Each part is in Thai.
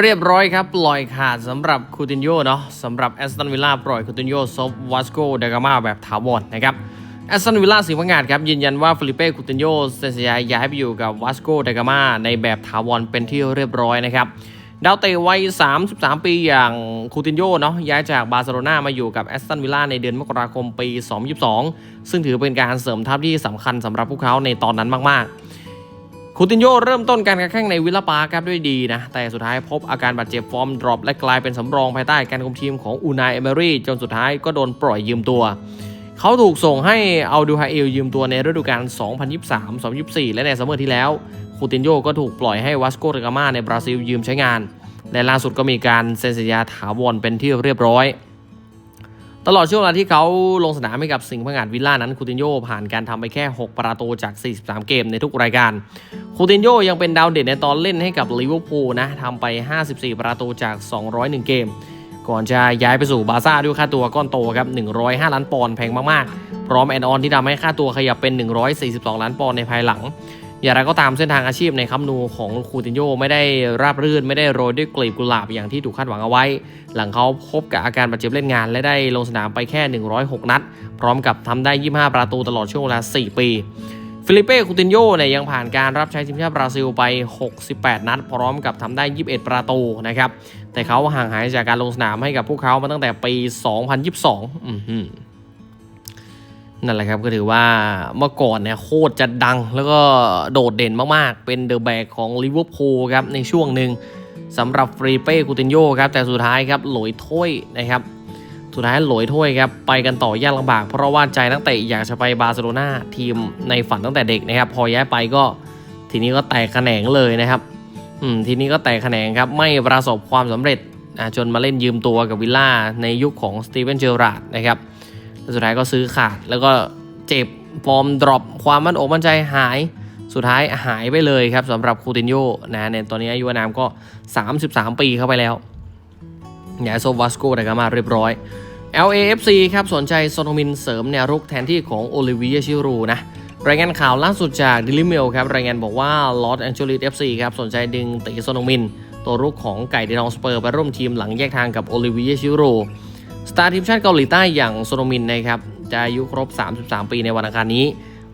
เรียบร้อยครับ ปล่อยขาดสำหรับคูตินโยเนาะสำหรับแอสตันวิลล่าปล่อยคูตินโยซบวัสโกเดกามาแบบถาวรนะครับแอสตันวิลล่าสีพังงาดครับ ยืนยันว่าฟิลิเป้คูตินโยเซนเซียย้ายไปอยู่กับวัสโกเดกามาในแบบถาวรเป็นที่เรียบร้อยนะครับดาวเตะวัย 33 ปีอย่างคูตินโยเนาะย้ายจากบาร์เซโลนามาอยู่กับแอสตันวิลล่าในเดือนมกราคมปี 2022 ซึ่งถือเป็นการเสริมทัพที่สำคัญสำหรับพวกเขาในตอนนั้นมากๆ คูตินโยเริ่มต้นการกระแข่งในวิลลาปาครับด้วยดีนะ แต่สุดท้ายพบอาการบาดเจ็บฟอร์มดรอปและกลายเป็นสำรองภายใต้การคุมทีมของอูนายเอเมอรี่จนสุดท้ายก็โดนปล่อยยืมตัว เขาถูกส่งให้เอาดูฮาเอลยืมตัวในฤดูกาล 2023-2024 และในซัมเมอร์ที่แล้ว คูตินโยก็ถูกปล่อยให้วัสโกเดกามาในบราซิลยืมใช้งาน และล่าสุดก็มีการเซ็นสัญญาถาวรเป็นที่เรียบร้อย ตลอดช่วงเวลาที่เขาลงสนามให้กับสิงห์พังงาดวิลล่านั้นคูตินโยผ่านการทำไปแค่ 6 ประตูจาก 43 เกมในทุกรายการคูตินโยยังเป็นดาวเด่นในตอนเล่นให้กับลิเวอร์พูลนะทำไป 54 ประตูจาก 201 เกม ก่อนจะย้ายไปสู่บาร์ซ่าด้วยค่าตัวก้อนโตครับ 105 ล้านปอนด์แพงมากๆ พร้อมแอนออนที่ทำให้ค่าตัวขยับเป็น 142 ล้านปอนด์ในภายหลัง อย่างไรก็ตามเส้นทางอาชีพในคัมนูของคูตินโยไม่ได้ราบรื่น ไม่ได้โรยด้วยกลีบกุหลาบอย่างที่ถูกคาดหวังเอาไว้ หลังเขาพบกับอาการบาดเจ็บเล่นงาน และได้ลงสนามไปแค่ 106 นัด พร้อมกับทำได้ 25 ประตูตลอดช่วงเวลา 4 ปีฟิลิเป้คูตินโยเนี่ยยังผ่านการรับใช้ทีมชาติบราซิลไป 68 นัด พร้อมกับทำได้ 21 ประตูนะครับ แต่เขาห่างหายจากการลงสนามให้กับพวกเขามาตั้งแต่ปี 2022อื นั่นแหละครับก็ถือว่าเมื่อก่อนเนี่ยโคตรจะดัง แล้วก็โดดเด่นมากๆ เป็นเดอะแบกของลิเวอร์พูลครับในช่วงหนึ่งสำหรับฟรีเป้กูตินโยครับแต่สุดท้ายครับหลอยถ้วยนะครับสุดท้ายหลอยถ้วยครับไปกันต่อยากลำบาก เพราะว่าใจนักเตะอยากจะไปบาร์เซโลนาทีมในฝันตั้งแต่เด็กนะครับ พอย้ายไปก็ทีนี้ก็แตกแขนงเลยนะครับอืมทีนี้ก็แตกแขนงครับไม่ประสบความสำเร็จจนมาเล่นยืมตัวกับวิลล่าในยุคของสตีเวนเจอราร์ดนะครับ แล้วสุดท้ายก็ซื้อขาดแล้วก็เจ็บฟอร์มดรอปความมั่นอกมั่นใจหาย สุดท้ายหายไปเลยครับสำหรับคูตินโยนะในตอนนี้อายุนามก็ 33 ปีเข้าไปแล้วย้ายโซวัสโกแต่ก็มาเรียบร้อย LAFC ครับสนใจโซโนมินเสริมแนวรุกแทนที่ของโอลิเวียชิรูนะรายงานข่าวล่าสุดจากดิลิเมลครับรายงานบอกว่าลอสแอนเจลิส FC ครับสนใจดึงติโซโนมิน ตัวรุกของไก่เดทองสเปอร์ไปร่วมทีมหลังแยกทางกับโอลิเวียชิรู สตาร์ทีมชาติเกาหลีใต้อย่างโซโนมินนะครับจะอายุครบ 33 ปีในวันอังคารนี้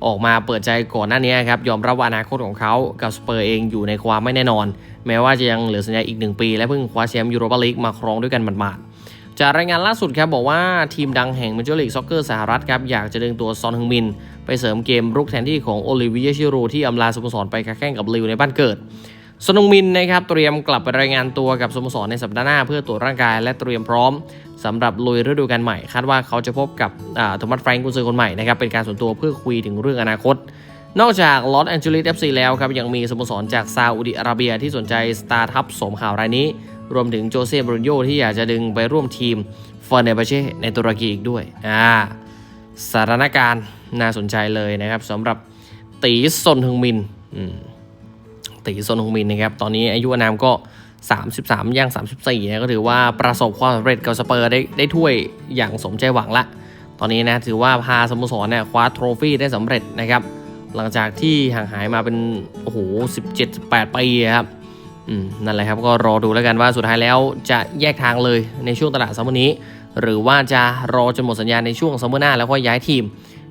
ออกมาเปิดใจก่อนหน้านี้ครับยอมรับว่าอนาคตของเขากับสเปอร์เองอยู่ในความไม่แน่นอน แม้ว่าจะยังเหลือสัญญาอีกหนึ่งปี และเพิ่งคว้าแชมป์ยูโรปาลีกมาครองด้วยกันหมาดๆจากรายงานล่าสุดครับบอกว่าทีมดังแห่งมเจอร์ลีกซ็อกเกอร์สหรัฐครับอยากจะดึงตัวซอนฮึงมิน ไปเสริมเกมรุกแทนที่ของโอลิเวียชิรูที่อำลาสโมสรไปค้าแข่งกับลิวในบ้านเกิดสนงมินนะครับเตรียมกลับไปรายงานตัวกับสโมสรในสัปดาห์หน้าเพื่อตรวจร่างกายและเตรียมพร้อม สำหรับลุยฤดูกาลใหม่ คาดว่าเขาจะพบกับโทมัสแฟรงก์กุนซือคนใหม่นะครับเป็นการส่วนตัวเพื่อคุยถึงเรื่องอนาคต นอกจากลอสแอนเจลิสเอฟซีแล้วครับยังมีสโมสรจากซาอุดิอาระเบียที่สนใจสตาร์ทัพสมข่าวรายนี้ รวมถึงโจเซ่บรูนโยที่อยากจะดึงไปร่วมทีมเฟอร์เนบเช่ในตุรกีอีกด้วยอ่าสถานการณ์น่าสนใจเลยนะครับสำหรับตีซนฮึงมินมตีซนฮงมินนะครับตอนนี้อายุอานามก็ 33ย่าง34นะก็ถือว่าประสบความสำเร็จกับสเปอร์ได้ได้ถ้วยอย่างสมใจหวังละ ตอนนี้นะถือว่าพาสโมสรเนี่ยคว้าโทรฟี่ได้สำเร็จนะครับ หลังจากที่ห่างหายมาเป็นโอ้โห17-18ปีครับนั่นแหละครับก็รอดูแล้วกันว่าสุดท้ายแล้วจะแยกทางเลยในช่วงตลาดซัมเมอร์นี้ หรือว่าจะรอจนหมดสัญญาในช่วงซัมเมอร์หน้าแล้วก็ย้ายทีม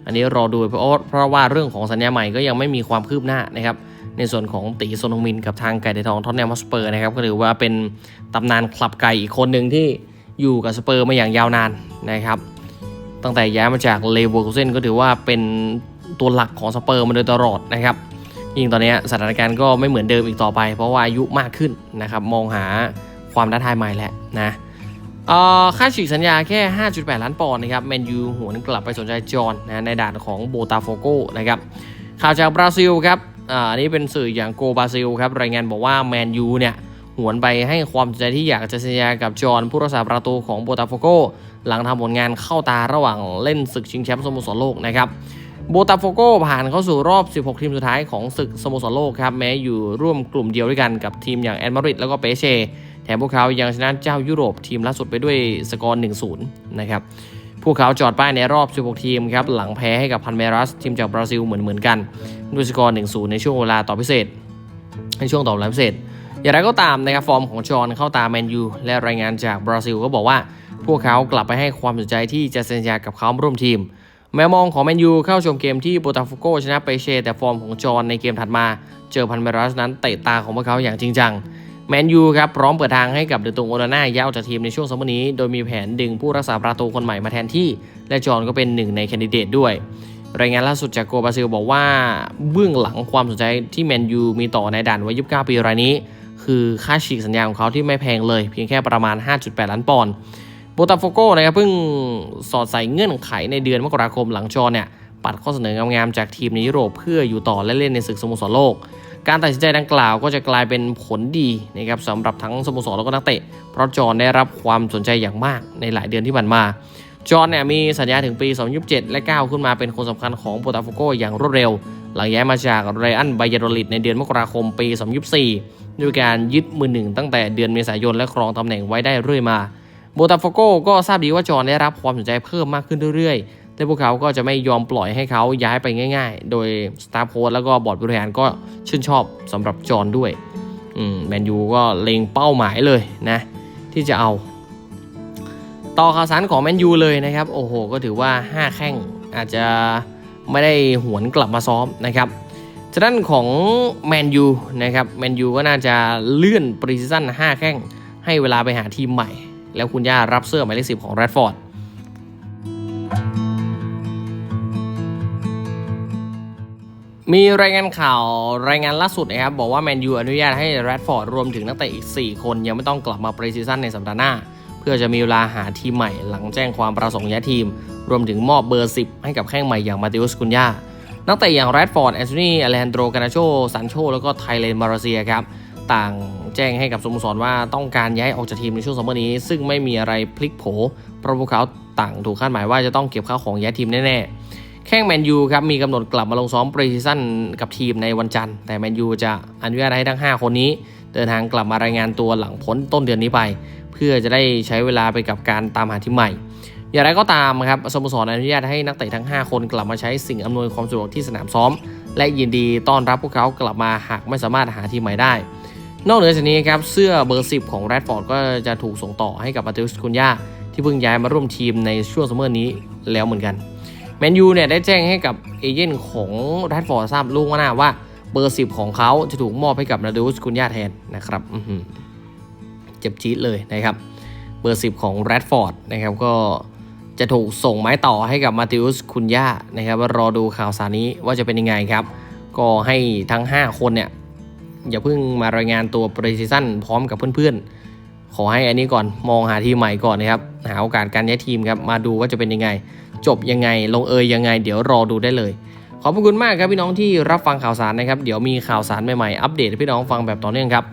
อันนี้รอดูเพราะเพราะว่าเรื่องของสัญญาใหม่ก็ยังไม่มีความคืบหน้านะครับ ในส่วนของตีโซนงมินกับทางไก่เดทองท็อตแนมสเปอร์นะครับก็ถือว่าเป็นตำนานคลับไก่อีกคนหนึ่งที่อยู่กับสเปอร์มาอย่างยาวนานนะครับตั้งแต่ย้ายมาจากเลเวอร์คูเซนก็ถือว่าเป็นตัวหลักของสเปอร์มาโดยตลอดนะครับยิ่งตอนนี้สถานการณ์ก็ไม่เหมือนเดิมอีกต่อไป เพราะว่าอายุมากขึ้นนะครับมองหาความท้าทายใหม่แล้วนะเอ่อค่าฉีกสัญญาแค่ 5.8 ล้านปอนด์นะครับแมนยูหวนกลับไปสนใจจอห์นนะในด่านของโบตาโฟโกนะครับข่าวจากบราซิลครับ อ่านี้เป็นสื่ออย่างโกบาซิลครับรายงานบอกว่าแมนยูเนี่ยหวนไปให้ความสนใจที่อยากจะสัญญากับจอห์นผู้รักษาประตูของโบตาโฟโกหลังทำผลงานเข้าตาระหว่างเล่นศึกชิงแชมป์สโมสรโลกนะครับโบตาโฟโกผ่านเข้าสู่รอบ 16 ทีมสุดท้ายของศึกสโมสรโลกครับแม้อยู่ร่วมกลุ่มเดียวด้วยกันกับทีมอย่างแอนมาริดแล้วก็เปเช่แถมพวกเขายังชนะเจ้ายุโรปทีมล่าสุดไปด้วยสกอร์ 1-0 นะครับ พวกเขาจอดป้ายในรอบ 16 ทีมครับ หลังแพ้ให้กับพันเมรัส ทีมจากบราซิลเหมือนเหมือนๆกันด้วยสกอร์ 1-0 ในช่วงเวลาต่อพิเศษ ในช่วงต่อเวลาพิเศษ อย่างไรก็ตามนะครับฟอร์มของจอห์นเข้าตามแมนยูและรายงานจากบราซิลก็บอกว่า พวกเขากลับไปให้ความสนใจที่จะเซ็นสัญญากับเขาร่วมทีม แมวมองของแมนยูเข้าชมเกมที่โบตาฟโกชนะไปเช แต่ฟอร์มของจอห์นในเกมถัดมา เจอพันเมรัสนั้นเตะตาของพวกเขาอย่างจริงจัง แมนยูครับพร้อมเปิดทางให้กับเดตุงโอนาน่าย้ายออกจากทีมในช่วงซัมเมอร์นี้ โดยมีแผนดึงผู้รักษาประตูคนใหม่มาแทนที่ และจอห์นก็เป็นหนึ่งในแคนดิเดตด้วย รายงานล่าสุดจากโกบาซิลบอกว่าเบื้องหลังความสนใจที่แมนยูมีต่อในด่านวัย29ปีรายนี้ คือค่าฉีกสัญญาของเขาที่ไม่แพงเลย เพียงแค่ประมาณ 5.8 ล้านปอนด์โบตาโฟโกนะครับเพิ่งสอดใส่เงื่อนไขในเดือนมกราคมหลังจอห์นเนี่ยปัดข้อเสนองามๆจากทีมในยุโรปเพื่ออยู่ต่อและเล่นในศึกสโมสรโลก การตัดสินใจดังกล่าวก็จะกลายเป็นผลดีนะครับสำหรับทั้งสโมสรแล้วก็นักเตะ เพราะจอห์นได้รับความสนใจอย่างมากในหลายเดือนที่ผ่านมา จอห์นเนี่ยมีสัญญาถึงปี 2027 และก้าวขึ้นมาเป็นคนสำคัญของโปรตาโฟโกอย่างรวดเร็ว หลังย้ายมาจากไรอันไบยาโดลิดในเดือนมกราคมปี 2024 ด้วยการยึดมือหนึ่งตั้งแต่เดือนเมษายนและครองตำแหน่งไว้ได้เรื่อยมาโบตาโฟโกก็ทราบดีว่าจอห์นได้รับความสนใจเพิ่มมากขึ้นเรื่อยๆ แต่พวกเขาก็จะไม่ยอมปล่อยให้เขาย้ายไปง่าย ๆ โดยสตาฟโค้ชแล้วก็บอร์ดบริหารก็ชื่นชอบสำหรับจอห์นด้วยแมนยูก็เล็งเป้าหมายเลยนะที่จะเอา ต่อข่าวสารของแมนยูเลยนะครับ โอ้โห ก็ถือว่า 5 แข้งอาจจะไม่ได้หวนกลับมาซ้อมนะครับจากด้านของแมนยูนะครับแมนยูก็น่าจะเลื่อนปรีซีซั่น5 แข้งให้เวลาไปหาทีมใหม่ แล้วคุณย่ารับเสื้อหมายเลขสิบของแรดฟอร์ด มีรายงานข่าวรายงานล่าสุดนะครับ บอกว่าแมนยูอนุญาตให้แรดฟอร์ดรวมถึงนักเตะอีก 4 คนยังไม่ต้องกลับมาปรีซีซั่นในสัปดาห์หน้า เพื่อจะมีเวลาหาทีมใหม่หลังแจ้งความประสงค์ย้ายทีม รวมถึงมอบเบอร์ 10 ให้กับแข้งใหม่อย่างมาติอุสกุนยานักเตะอย่างแรดฟอร์ดแอนโทนีอเลฮันโดรกานาโชซันโชแล้วก็ไทเลนมาราเซียครับต่างแจ้งให้กับสโมสรว่าต้องการย้ายออกจากทีมในช่วงซัมเมอร์นี้ ซึ่งไม่มีอะไรพลิกโผเพราะพวกเขาต่างถูกคาดหมายว่าจะต้องเก็บข้าวของย้ายทีมแน่ๆ แข้งแมนยูครับมีกำหนดกลับมาลงซ้อมปรีซีซั่นกับทีมในวันจันทร์ แต่แมนยูจะอนุญาตให้ทั้ง 5 คนนี้ เดินทางกลับมารายงานตัวหลังพ้นต้นเดือนนี้ไป เพื่อจะได้ใช้เวลาไปกับการตามหาทีมใหม่ อย่างไรก็ตามครับสโมสรอนุญาตให้นักเตะทั้ง 5 คนกลับมาใช้สิ่งอำนวยความสะดวกที่สนามซ้อม และยินดีต้อนรับพวกเขากลับมาหากไม่สามารถหาทีมใหม่ได้ นอกเหนือจากนี้ครับเสื้อเบอร์ 10 ของแรดฟอร์ดก็จะถูกส่งต่อให้กับมาติอุสคุนยาที่เพิ่งย้ายมาร่วมทีมในช่วงซัมเมอร์นี้แล้วเหมือนกัน แมนยูเนี่ยได้แจ้งให้กับเอเย่นของแรดฟอร์ดทราบล่วงหน้าว่าเบอร์10ของเขาจะถูกมอบให้กับนาดูสกุนยาแทนนะครับเจ็บจี๊ดเลยนะครับ เบอร์10ของแรดฟอร์ดนะครับก็จะถูกส่งไม้ต่อให้กับมาติอุสคุนยานะครับว่ารอดูข่าวสารนี้ว่าจะเป็นยังไงครับ ก็ให้ทั้ง 5 คนเนี่ยอย่าเพิ่งมารายงานตัวปรีซีซั่นพร้อมกับเพื่อนๆ ขอให้อันนี้ก่อนมองหาทีมใหม่ก่อนนะครับ หาโอกาสการย้ายทีมครับ มาดูว่าจะเป็นยังไง จบยังไง ลงเอยยังไง เดี๋ยวรอดูได้เลย ขอบคุณมากครับพี่น้องที่รับฟังข่าวสารนะครับ เดี๋ยวมีข่าวสารใหม่ๆ อัปเดตพี่น้องฟังแบบต่อเนื่องครับ